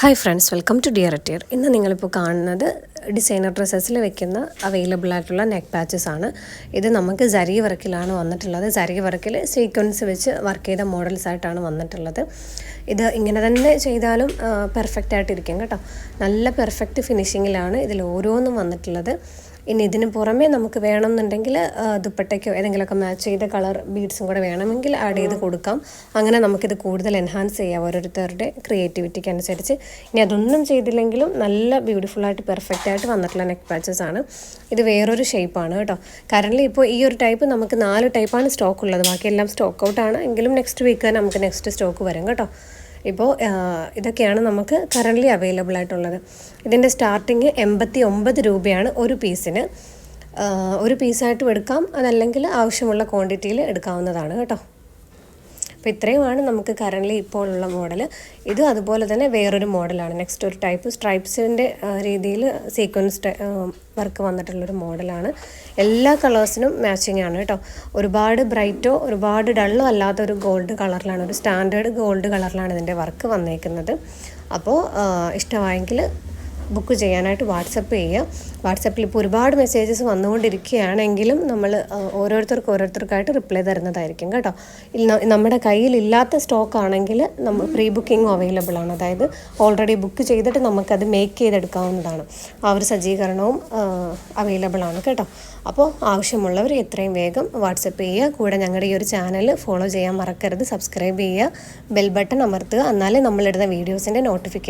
Hi friends welcome to dear atelier ഇന്ന് നിങ്ങളിപ്പോൾ കാണുന്നത് ഡിസൈനർ ഡ്രസ്സസിൽ വെക്കുന്ന അവൈലബിൾ ആയിട്ടുള്ള നെക്ക് പാച്ചസ് ആണ്. ഇത് നമുക്ക് ജരി വർക്കിലാണ് വന്നിട്ടുള്ളത്. ജരി വർക്കിൽ സീക്വൻസ് വെച്ച് വർക്ക് ചെയ്ത മോഡൽസ് ആയിട്ടാണ് വന്നിട്ടുള്ളത്. ഇത് ഇങ്ങനെ തന്നെ ചെയ്താലും പെർഫെക്റ്റ് ആയിട്ടിരിക്കും കേട്ടോ. നല്ല പെർഫെക്റ്റ് ഫിനിഷിങ്ങിലാണ് ഇതിൽ ഓരോന്നും വന്നിട്ടുള്ളത്. ഇനി ഇതിന് പുറമേ നമുക്ക് വേണമെന്നുണ്ടെങ്കിൽ ദുപ്പട്ടയ്ക്കോ ഏതെങ്കിലുമൊക്കെ മാച്ച് ചെയ്ത കളർ ബീഡ്സും കൂടെ വേണമെങ്കിൽ ആഡ് ചെയ്ത് കൊടുക്കാം. അങ്ങനെ നമുക്കിത് കൂടുതൽ എൻഹാൻസ് ചെയ്യാം ഓരോരുത്തരുടെ ക്രിയേറ്റിവിറ്റിക്ക് അനുസരിച്ച്. ഇനി അതൊന്നും ചെയ്തില്ലെങ്കിലും നല്ല ബ്യൂട്ടിഫുള്ളായിട്ട് പെർഫെക്റ്റ് ആയിട്ട് വന്നിട്ടുള്ള നെക്ക് പാച്ചസ് ആണ്. ഇത് വേറൊരു ഷേപ്പാണ് കേട്ടോ. കറന്റ് ഇപ്പോൾ ഈ ഒരു ടൈപ്പ് നമുക്ക് നാല് ടൈപ്പാണ് സ്റ്റോക്ക് ഉള്ളത്. ബാക്കിയെല്ലാം സ്റ്റോക്ക് ഔട്ടാണ് എങ്കിലും നെക്സ്റ്റ് വീക്ക് നമുക്ക് നെക്സ്റ്റ് സ്റ്റോക്ക് വരും കേട്ടോ. ഇപ്പോൾ ഇതൊക്കെയാണ് നമുക്ക് കറന്റ്ലി അവൈലബിൾ ആയിട്ടുള്ളത്. ഇതിന്റെ സ്റ്റാർട്ടിങ് എൺപത്തി ഒമ്പത് രൂപയാണ് ഒരു പീസിന് ഒരു പീസായിട്ടും എടുക്കാം. അതല്ലെങ്കിൽ ആവശ്യമുള്ള ക്വാണ്ടിറ്റിയിൽ എടുക്കാവുന്നതാണ് കേട്ടോ. അപ്പോൾ ഇത്രയുമാണ് നമുക്ക് കറന്റ്ലി ഇപ്പോൾ ഉള്ള മോഡൽ ഇത് അതുപോലെ തന്നെ വേറൊരു മോഡലാണ് നെക്സ്റ്റ് ഒരു ടൈപ്പ് സ്ട്രൈപ്സിന്റെ രീതിയിൽ സീക്വൻസ് വർക്ക് വന്നിട്ടുള്ളൊരു മോഡലാണ് എല്ലാ കളേഴ്സിനും മാച്ചിങ് ആണ് കേട്ടോ. ഒരുപാട് ബ്രൈറ്റോ ഒരുപാട് ഡള്ളോ അല്ലാത്ത ഒരു ഗോൾഡ് കളറിലാണ് ഒരു സ്റ്റാൻഡേർഡ് ഗോൾഡ് കളറിലാണ് ഇതിന്റെ വർക്ക് വന്നേക്കുന്നത്. അപ്പോൾ ഇഷ്ടമായെങ്കിൽ ബുക്ക് ചെയ്യാനായിട്ട് വാട്സപ്പ് ചെയ്യുക വാട്സപ്പിൽ ഇപ്പോൾ ഒരുപാട് മെസ്സേജസ് വന്നുകൊണ്ടിരിക്കുകയാണെങ്കിലും നമ്മൾ ഓരോരുത്തർക്ക് ഓരോരുത്തർക്കായിട്ട് റിപ്ലൈ തരുന്നതായിരിക്കും കേട്ടോ. നമ്മുടെ കയ്യിലില്ലാത്ത സ്റ്റോക്ക് ആണെങ്കിൽ നമ്മൾ പ്രീ ബുക്കിംഗ് അവൈലബിൾ ആണ്. അതായത് ഓൾറെഡി ബുക്ക് ചെയ്തിട്ട് നമുക്കത് മേക്ക് ചെയ്തെടുക്കാവുന്നതാണ്. ആ ഒരു സജ്ജീകരണവും അവൈലബിൾ ആണ് കേട്ടോ. അപ്പോൾ ആവശ്യമുള്ളവർ എത്രയും വേഗം വാട്സപ്പ് ചെയ്യുക. കൂടെ ഞങ്ങളുടെ ഈ ഒരു ചാനൽ ഫോളോ ചെയ്യാൻ മറക്കരുത്. സബ്സ്ക്രൈബ് ചെയ്യുക. ബെൽ ബട്ടൺ അമർത്തുക. എന്നാലേ നമ്മളിടുന്ന വീഡിയോസിന്റെ നോട്ടിഫിക്കേഷൻ